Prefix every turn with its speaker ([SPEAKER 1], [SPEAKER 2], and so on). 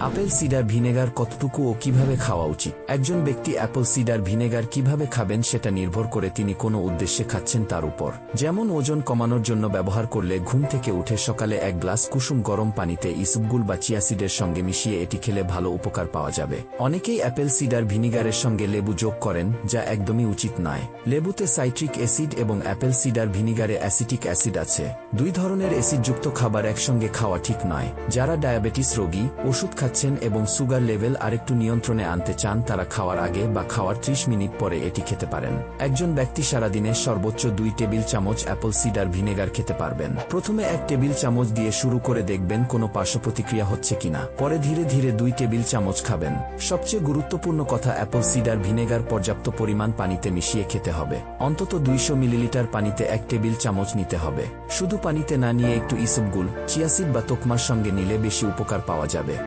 [SPEAKER 1] Apple cider vinegar কতটুকু ও কীভাবে খাওয়া উচিত? একজন ব্যক্তি অ্যাপল সিডার ভিনেগার কীভাবে খাবেন সেটা নির্ভর করে তিনি কোনো উদ্দেশ্যে খাচ্ছেন তার উপর। যেমন ওজন কমানোর জন্য ব্যবহার করলে ঘুম থেকে উঠে সকালে এক গ্লাস কুসুম গরম পানিতে ইসবগুল বা চিয়াসিডের সঙ্গে মিশিয়ে এটি খেলে ভালো উপকার পাওয়া যাবে। অনেকেই অ্যাপেল সিডার ভিনিগারের সঙ্গে লেবু যোগ করেন, যা একদমই উচিত নয়। লেবুতে সাইট্রিক অ্যাসিড এবং অ্যাপেল সিডার ভিনিগারে অ্যাসিটিক অ্যাসিড আছে। দুই ধরনের অ্যাসিডযুক্ত খাবার একসঙ্গে খাওয়া ঠিক নয়, যারা ডায়াবেটিস রোগী, ওষুধ খাচ্ছেন এবং সুগার লেভেল আরেকটু নিয়ন্ত্রণে আনতে চান তারা খাওয়ার আগে বা খাওয়ার ত্রিশ মিনিট পরে এটি খেতে পারেন। একজন ব্যক্তি সারাদিনে সর্বোচ্চ দুই টেবিল চামচ অ্যাপল সিডার ভিনেগার খেতে পারবেন। প্রথমে এক টেবিল চামচ দিয়ে শুরু করে দেখবেন কোনো পার্শ্ব প্রতিক্রিয়া হচ্ছে কিনা। পরে ধীরে ধীরে দুই টেবিল চামচ খাবেন। সবচেয়ে গুরুত্বপূর্ণ কথা, অ্যাপল সিডার ভিনেগার পর্যাপ্ত পরিমাণ পানিতে মিশিয়ে খেতে হবে। অন্তত দুইশো মিলিলিটার পানিতে এক টেবিল চামচ নিতে হবে। শুধু পানিতে না নিয়ে একটু ইসবগুল চিয়াসিড বা তোকমার সঙ্গে নিলে বেশি উপকার পাওয়া যাবে।